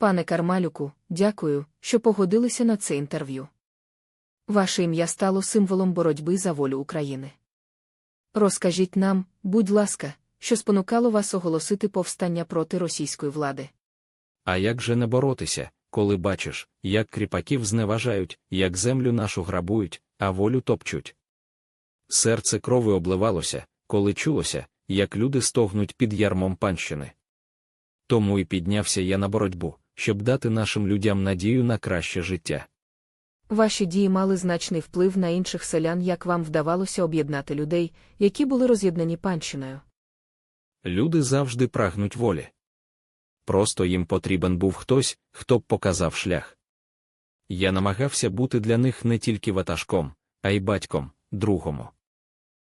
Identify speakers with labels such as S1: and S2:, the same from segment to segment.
S1: Пане Кармалюку, дякую, що погодилися на це інтерв'ю. Ваше ім'я стало символом боротьби за волю України. Розкажіть нам, будь ласка, що спонукало вас оголосити повстання проти російської влади.
S2: А як же не боротися, коли бачиш, як кріпаків зневажають, як землю нашу грабують, а волю топчуть? Серце крови обливалося, коли чулося, як люди стогнуть під ярмом панщини. Тому і піднявся я на боротьбу, щоб дати нашим людям надію на краще життя.
S1: Ваші дії мали значний вплив на інших селян, як вам вдавалося об'єднати людей, які були роз'єднані панщиною.
S2: Люди завжди прагнуть волі. Просто їм потрібен був хтось, хто б показав шлях. Я намагався бути для них не тільки ватажком, а й батьком, другому.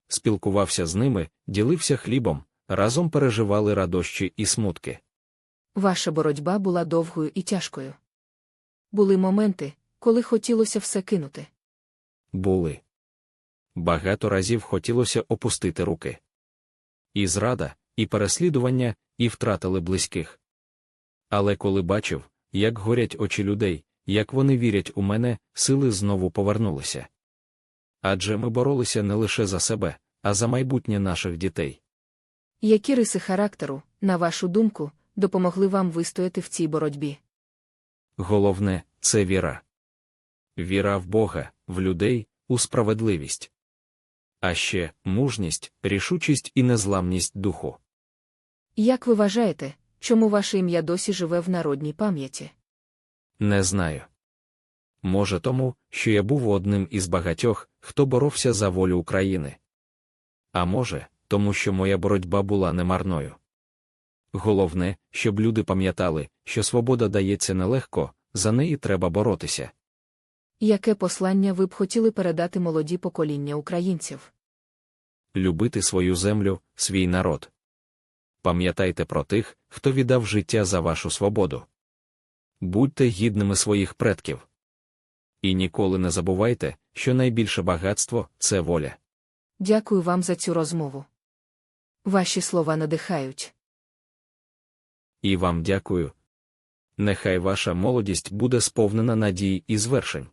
S2: Спілкувався з ними, ділився хлібом, разом переживали радощі і смутки.
S1: Ваша боротьба була довгою і тяжкою. Були моменти, коли хотілося все кинути.
S2: Були. Багато разів хотілося опустити руки. І зрада, і переслідування, і втратили близьких. Але коли бачив, як горять очі людей, як вони вірять у мене, сили знову повернулися. Адже ми боролися не лише за себе, а за майбутнє наших дітей.
S1: Які риси характеру, на вашу думку, допомогли вам вистояти в цій боротьбі?
S2: Головне це віра. Віра в Бога, в людей, у справедливість. А ще мужність, рішучість і незламність духу.
S1: Як ви вважаєте, чому ваше ім'я досі живе в народній пам'яті?
S2: Не знаю. Може тому, що я був одним із багатьох, хто боровся за волю України. А може, тому що моя боротьба була немарною. Головне, щоб люди пам'ятали, що свобода дається нелегко, за неї треба боротися.
S1: Яке послання ви б хотіли передати молоді покоління українців?
S2: Любити свою землю, свій народ. Пам'ятайте про тих, хто віддав життя за вашу свободу. Будьте гідними своїх предків. І ніколи не забувайте, що найбільше багатство це воля.
S1: Дякую вам за цю розмову. Ваші слова надихають.
S2: І вам дякую. Нехай ваша молодість буде сповнена надій і звершень.